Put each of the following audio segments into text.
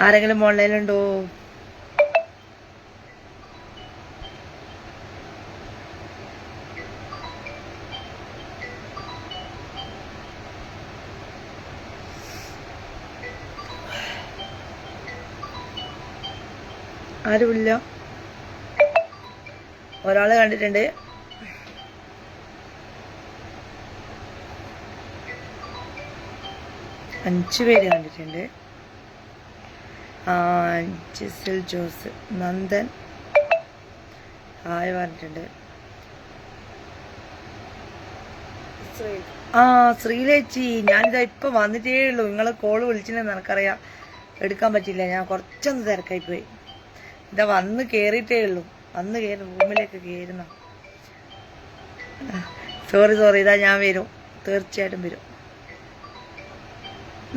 ആരെങ്കിലും ഓൺലൈനിലുണ്ടോ ആരുമില്ല. ഒരാളെ കണ്ടിട്ടുണ്ട്. അഞ്ചു പേര് കണ്ടിട്ടുണ്ട്. ജിസിൽ ജോസ് നന്ദൻ. ഹായ് പറഞ്ഞിട്ടുണ്ട്. ആ ശ്രീലേച്ചി ഞാനിതാ ഇപ്പൊ വന്നിട്ടേ ഉള്ളൂ. നിങ്ങൾ കോൾ വിളിച്ചിട്ടുണ്ടെന്ന് എനിക്കറിയാം. എടുക്കാൻ പറ്റില്ല ഞാൻ കുറച്ചൊന്ന് തിരക്കായി പോയി. ഇതാ വന്ന് കേറിയിട്ടേ ഉള്ളൂ. വന്ന് കേറി റൂമിലേക്ക് കയറുന്ന സോറി സോറി ഇതാ ഞാൻ വരും. തീർച്ചയായിട്ടും വരും.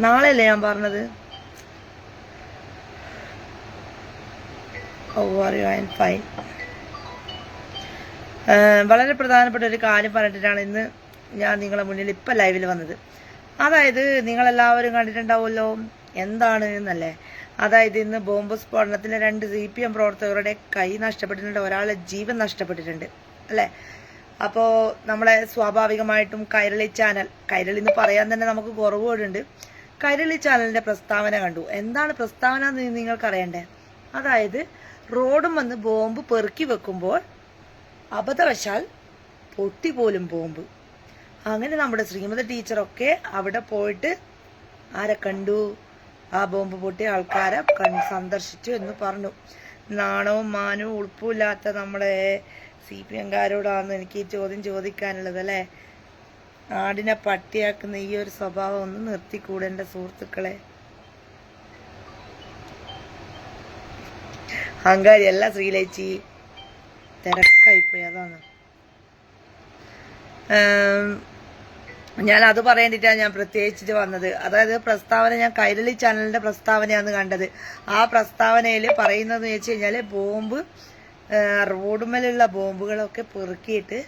നാളെയല്ലേ ഞാൻ പറഞ്ഞത്? ഓ ആർ ഫൈൻ വളരെ പ്രധാനപ്പെട്ട ഒരു കാര്യം പറഞ്ഞിട്ടാണ് ഇന്ന് ഞാൻ നിങ്ങളെ മുന്നിൽ ഇപ്പം ലൈവിൽ വന്നത്. അതായത് നിങ്ങളെല്ലാവരും കണ്ടിട്ടുണ്ടാവുമല്ലോ എന്താണ് എന്നല്ലേ? അതായത് ഇന്ന് ബോംബ് സ്ഫോടനത്തിലെ രണ്ട് സി പി എം പ്രവർത്തകരുടെ കൈ നഷ്ടപ്പെട്ടിട്ടുണ്ട് ഒരാളെ ജീവൻ നഷ്ടപ്പെട്ടിട്ടുണ്ട് അല്ലേ? അപ്പോൾ നമ്മളെ സ്വാഭാവികമായിട്ടും കൈരളി ചാനൽ കൈരളി എന്ന് പറയാൻ തന്നെ നമുക്ക് കുറവുകളുണ്ട് കൈരളി ചാനലിന്റെ പ്രസ്താവന കണ്ടു. എന്താണ് പ്രസ്താവന എന്ന് നിങ്ങൾക്ക് അറിയണ്ടേ അതായത് റോഡും വന്ന് ബോംബ് പെറുക്കി വെക്കുമ്പോൾ അബദ്ധവശാൽ പൊട്ടി പോലും ബോംബ്. അങ്ങനെ നമ്മുടെ ശ്രീമതി ടീച്ചറൊക്കെ അവിടെ പോയിട്ട് ആരെ കണ്ടു? ആ ബോംബ് പൊട്ടിയ ആൾക്കാരെ സന്ദർശിച്ചു എന്ന് പറഞ്ഞു. നാണവും മാനവും ഉൾപ്പുമില്ലാത്ത നമ്മുടെ സി പി എംകാരോടാണ് എനിക്ക് ഈ ചോദ്യം ചോദിക്കാനുള്ളത് അല്ലേ? ആടിനെ പട്ടിയാക്കുന്ന ഈ ഒരു സ്വഭാവം ഒന്ന് നിർത്തിക്കൂടെ എന്റെ സുഹൃത്തുക്കളെ? അഹങ്കാരി അല്ല ശ്രീലേച്ചി തിരക്കായിപ്പോയി അതാണ്. ഞാൻ അത് പറയേണ്ടിട്ടാണ് ഞാൻ പ്രത്യേകിച്ചിട്ട് വന്നത്. അതായത് പ്രസ്താവന ഞാൻ കൈരളി ചാനലിന്റെ പ്രസ്താവനയാണ് കണ്ടത്. ആ പ്രസ്താവനയിൽ പറയുന്നതെന്ന് വെച്ച് കഴിഞ്ഞാൽ ബോംബ് റോഡുമേലുള്ള ബോംബുകളൊക്കെ പെറുക്കിയിട്ട്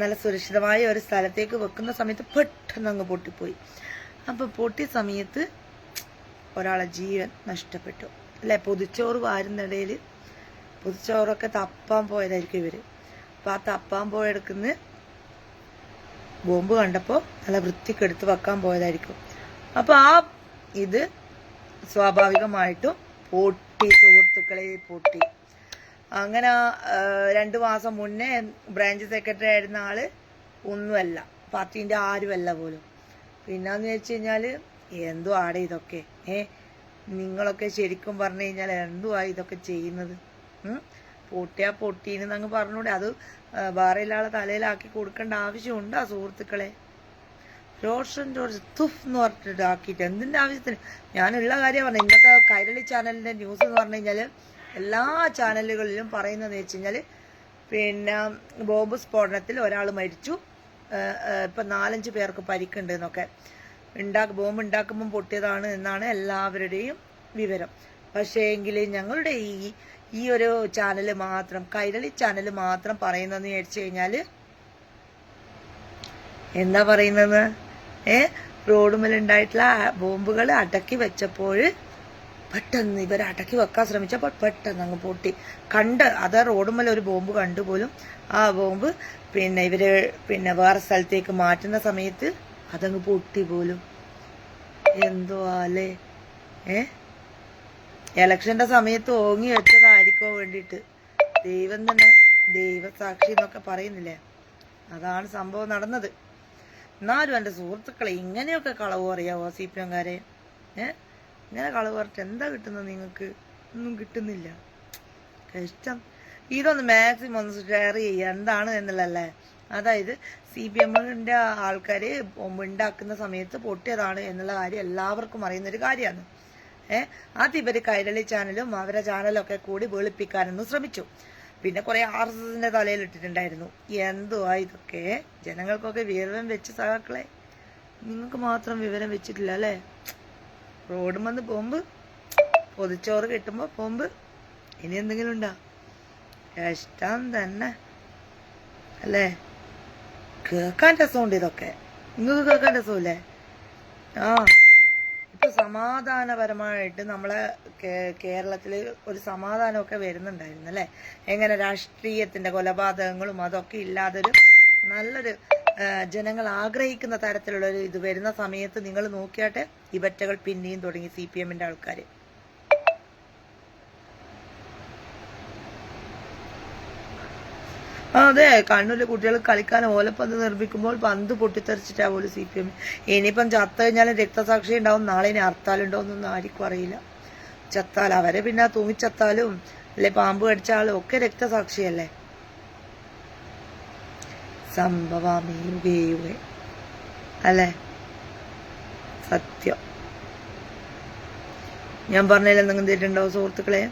നല്ല സുരക്ഷിതമായ ഒരു സ്ഥലത്തേക്ക് വെക്കുന്ന സമയത്ത് പെട്ടെന്ന് അങ്ങ് പൊട്ടിപ്പോയി. അപ്പൊ പൊട്ടിയ സമയത്ത് ഒരാളെ ജീവൻ നഷ്ടപ്പെട്ടു. അല്ലെ പൊതിച്ചോറ് വാരുന്നിടയിൽ പൊതിച്ചോറൊക്കെ തപ്പാൻ പോയതായിരിക്കും ഇവർ. അപ്പൊ ആ തപ്പാൻ പോയെടുക്കുന്ന ബോംബ് കണ്ടപ്പോൾ നല്ല വൃത്തിക്കെടുത്ത് വെക്കാൻ പോയതായിരിക്കും. അപ്പൊ ആ ഇത് സ്വാഭാവികമായിട്ടും പൊട്ടി സുഹൃത്തുക്കളെ പൊട്ടി. അങ്ങനെ രണ്ട് മാസം മുന്നേ ബ്രാഞ്ച് സെക്രട്ടറി ആയിരുന്ന ആൾ ഒന്നുമല്ല പാർട്ടീന്റെ ആരുമല്ല പോലും. പിന്നെന്ന് വെച്ച് കഴിഞ്ഞാൽ എന്തോ ആടെ ഇതൊക്കെ? ഏ നിങ്ങളൊക്കെ ശരിക്കും പറഞ്ഞു കഴിഞ്ഞാൽ എന്തുവാ ഇതൊക്കെ ചെയ്യുന്നത്? പൊട്ടിയാ പൊട്ടീന്ന് അങ്ങ് പറഞ്ഞൂടെ. അത് വേറെ വേറെയുള്ള തലയിലാക്കി കൊടുക്കേണ്ട ആവശ്യമുണ്ട് സുഹൃത്തുക്കളെ. റോഷൻ ജോർജ് തുഫ് എന്ന് പറഞ്ഞിട്ട് ആക്കിയിട്ട് എന്തിന്റെ ആവശ്യത്തിന്? ഞാനുള്ള കാര്യം പറഞ്ഞു ഇന്നത്തെ കൈരളി ചാനലിന്റെ ന്യൂസ് എന്ന് പറഞ്ഞു എല്ലാ ചാനലുകളിലും പറയുന്നതെന്ന് വെച്ച് കഴിഞ്ഞാൽ പിന്നെ ബോംബ് സ്ഫോടനത്തിൽ ഒരാൾ മരിച്ചു. ഇപ്പൊ നാലഞ്ച് പേർക്ക് പരിക്കുണ്ട് എന്നൊക്കെ. ഉണ്ടാക്ക ബോംബ് ഉണ്ടാക്കുമ്പോൾ പൊട്ടിയതാണ് എന്നാണ് എല്ലാവരുടെയും വിവരം. പക്ഷേ എങ്കിൽ ഞങ്ങളുടെ ഈ ഈ ഒരു ചാനൽ മാത്രം കൈരളി ചാനൽ മാത്രം പറയുന്നതെന്ന് വിചാരിച്ചു കഴിഞ്ഞാൽ എന്താ പറയുന്നത്? ഏ? റോഡുമേൽ ഉണ്ടായിട്ടുള്ള ബോംബുകൾ അടക്കി വെച്ചപ്പോൾ പെട്ടെന്ന് ഇവർ അടക്കി വെക്കാൻ ശ്രമിച്ചപ്പോൾ പെട്ടെന്ന് അങ്ങ് പൊട്ടി. കണ്ട് അത് റോഡുമേൽ ഒരു ബോംബ് കണ്ടു പോലും. ആ ബോംബ് പിന്നെ ഇവർ പിന്നെ വേറെ സ്ഥലത്തേക്ക് മാറ്റുന്ന സമയത്ത് അതങ്ങ് പൊട്ടി പോലും. എന്തോ അല്ലേ? ഏ? ഇലക്ഷന്റെ സമയത്ത് ഓങ്ങി വെച്ചതായിരിക്കോ വേണ്ടിയിട്ട്. ദൈവം തന്നെ ദൈവസാക്ഷി എന്നൊക്കെ പറയുന്നില്ലേ? അതാണ് സംഭവം നടന്നത്. എന്നാലും എന്റെ സുഹൃത്തുക്കളെ ഇങ്ങനെയൊക്കെ കളവ് അറിയാവോ സി പി എംകാരെ? ഏഹ് ഇങ്ങനെ കളവ് പറഞ്ഞിട്ട് എന്താ കിട്ടുന്നത് നിങ്ങൾക്ക്? ഒന്നും കിട്ടുന്നില്ല. കഷ്ടം. ഇതൊന്ന് മാക്സിമം ഒന്ന് ഷെയർ ചെയ്യുക. എന്താണ് എന്നുള്ളതല്ലേ? അതായത് സി പി എമ്മിന്റെ ആൾക്കാർ ഉണ്ടാക്കുന്ന സമയത്ത് പൊട്ടിയതാണ് എന്നുള്ള കാര്യം എല്ലാവർക്കും അറിയുന്ന ഒരു കാര്യമാണ്. ഏഹ് അത് ഇവർ കൈരളി ചാനലും അവരെ ചാനലൊക്കെ കൂടി വെളുപ്പിക്കാനൊന്നും ശ്രമിച്ചു. പിന്നെ കുറെ ആർ എസ് എസിന്റെ തലയിൽ ഇട്ടിട്ടുണ്ടായിരുന്നു. എന്തുവാ ഇതൊക്കെ? ജനങ്ങൾക്കൊക്കെ വിവരം വെച്ച് സഹാക്കളെ നിങ്ങൾക്ക് മാത്രം വിവരം വെച്ചിട്ടില്ല അല്ലേ? റോഡ് വന്ന് പോകുമ്പ് പൊതിച്ചോറ് കിട്ടുമ്പോ പോകുമ്പ് ഇനി എന്തെങ്കിലും ഉണ്ടോ? കഷ്ടം തന്നെ. അല്ലേ? കേൾക്കാൻ രസമുണ്ട് ഇതൊക്കെ. നിങ്ങൾക്ക് കേൾക്കാൻ രസമില്ലേ? ആ. സം സമാധാനപരമായിട്ട് നമ്മളെ കേരളത്തിൽ ഒരു സമാധാനമൊക്കെ വരുന്നുണ്ടായിരുന്നു അല്ലേ? എങ്ങനെ രാഷ്ട്രീയത്തിന്റെ കൊലപാതകങ്ങളും അതൊക്കെ ഇല്ലാതൊരു നല്ലൊരു ജനങ്ങൾ ആഗ്രഹിക്കുന്ന തരത്തിലുള്ള ഒരു ഇത് വരുന്ന സമയത്ത് നിങ്ങൾ നോക്കിയാട്ടെ ഇവറ്റകൾ പിന്നെയും തുടങ്ങി സി പി എമ്മിന്റെ ആൾക്കാർ അതെ കണ്ണൂരിലെ കുട്ടികൾ കളിക്കാൻ ഓലപ്പന്ത് നിർമ്മിക്കുമ്പോൾ പന്ത് പൊട്ടിത്തെറിച്ചിട്ടാ പോലും സി പി എം ഇനിയിപ്പം ചത്ത കഴിഞ്ഞാലും രക്തസാക്ഷി ഉണ്ടാവും. നാളെ ഇനി ഹർത്താലുണ്ടോ എന്നൊന്നും ആർക്കും അറിയില്ല. ചത്താൽ അവരെ പിന്നെ തൂങ്ങിച്ചത്താലും അല്ലെ പാമ്പ് കടിച്ചാലും ഒക്കെ രക്തസാക്ഷിയല്ലേ? സംഭവാമി യുഗേ അല്ലേ? സത്യം. ഞാൻ പറഞ്ഞതിൽ എന്തെങ്കിലും തെറ്റുണ്ടോ സുഹൃത്തുക്കളെ?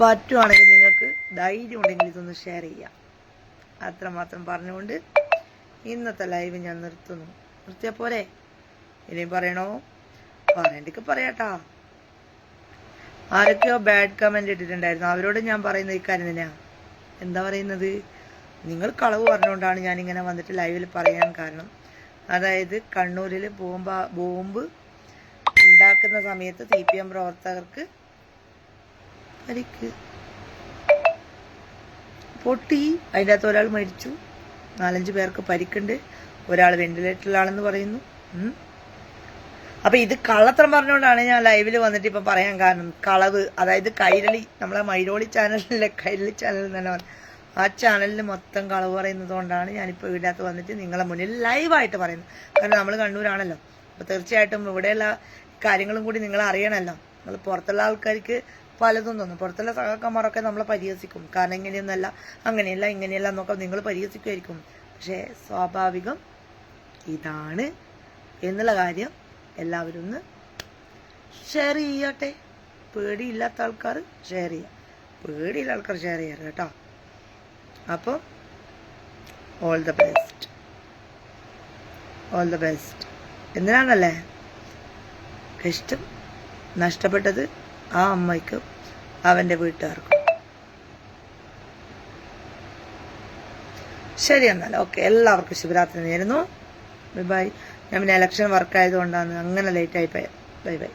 പറ്റുവാണെങ്കിൽ നിങ്ങൾക്ക് ധൈര്യം ഉണ്ടെങ്കിൽ ഇതൊന്ന് ഷെയർ ചെയ്യാം. അത്രമാത്രം പറഞ്ഞുകൊണ്ട് ഇന്നത്തെ ലൈവ് ഞാൻ നിർത്തുന്നു. നിർത്തിയ പോരെ? ഇനിയും പറയണോ? പറയണ്ടക്ക് പറയാട്ടാ. ആരൊക്കെയോ ബാഡ് കമന്റ് ഇട്ടിട്ടുണ്ടായിരുന്നു. അവരോട് ഞാൻ പറയുന്നത് ഇക്കാര്യം തന്നെയാ. എന്താ പറയുന്നത്? നിങ്ങൾ കളവ് പറഞ്ഞുകൊണ്ടാണ് ഞാൻ ഇങ്ങനെ വന്നിട്ട് ലൈവിൽ പറയാൻ കാരണം. അതായത് കണ്ണൂരിൽ ബോംബ് ബോംബ് ഉണ്ടാക്കുന്ന സമയത്ത് സി പി എം പ്രവർത്തകർക്ക് പരിക്ക്. പൊട്ടി. അതിന്റെ അകത്ത് ഒരാൾ മരിച്ചു. നാലഞ്ച് പേർക്ക് പരിക്കുണ്ട്. ഒരാൾ വെന്റിലേറ്ററിലാണെന്ന് പറയുന്നു. അപ്പൊ ഇത് കള്ളത്തരം പറഞ്ഞുകൊണ്ടാണ് ഞാൻ ലൈവിൽ വന്നിട്ട് ഇപ്പൊ പറയാൻ കാരണം. കളവ് അതായത് കൈരളി നമ്മളെ മൈരോളി ചാനലിലെ കൈരളി ചാനൽ തന്നെ ആ ചാനലിൽ മൊത്തം കളവ് പറയുന്നത് കൊണ്ടാണ് ഞാനിപ്പോൾ ഇതിനകത്ത് വന്നിട്ട് നിങ്ങളെ മുന്നിൽ ലൈവായിട്ട് പറയുന്നത്. കാരണം നമ്മൾ കണ്ണൂരാണല്ലോ. അപ്പൊ തീർച്ചയായിട്ടും ഇവിടെയുള്ള കാര്യങ്ങളും കൂടി നിങ്ങൾ അറിയണമല്ലോ. നമ്മൾ പുറത്തുള്ള ആൾക്കാർക്ക് പലതും തോന്നും. പുറത്തുള്ള സഹാക്കന്മാരൊക്കെ നമ്മളെ പരിഹസിക്കും. കാരണം ഇങ്ങനെയൊന്നല്ല അങ്ങനെയല്ല ഇങ്ങനെയല്ല എന്നൊക്കെ നിങ്ങൾ പരിഹസിക്കുമായിരിക്കും. പക്ഷേ സ്വാഭാവികം ഇതാണ് എന്നുള്ള കാര്യം എല്ലാവരും ഒന്ന് ഷെയർ ചെയ്യട്ടെ. പേടിയില്ലാത്ത ആൾക്കാർ ഷെയർ ചെയ്യാം. പേടിയുള്ള ആൾക്കാർ ഷെയർ ചെയ്യാറ് കേട്ടോ. അപ്പോൾ all the best all the best എന്തിനാണല്ലേ? കഷ്ടം നഷ്ടപ്പെട്ടത് ആ അമ്മയ്ക്കും അവന്റെ വീട്ടുകാർക്കും. ശരി എന്നാൽ ഓക്കെ. എല്ലാവർക്കും ശിവരാത്രി നേരുന്നു. Bye bye. ഞാൻ പിന്നെ ഇലക്ഷൻ വർക്ക് ആയതുകൊണ്ടാണ് അങ്ങനെ ലേറ്റ് ആയി പോയത് ബൈ ബൈ.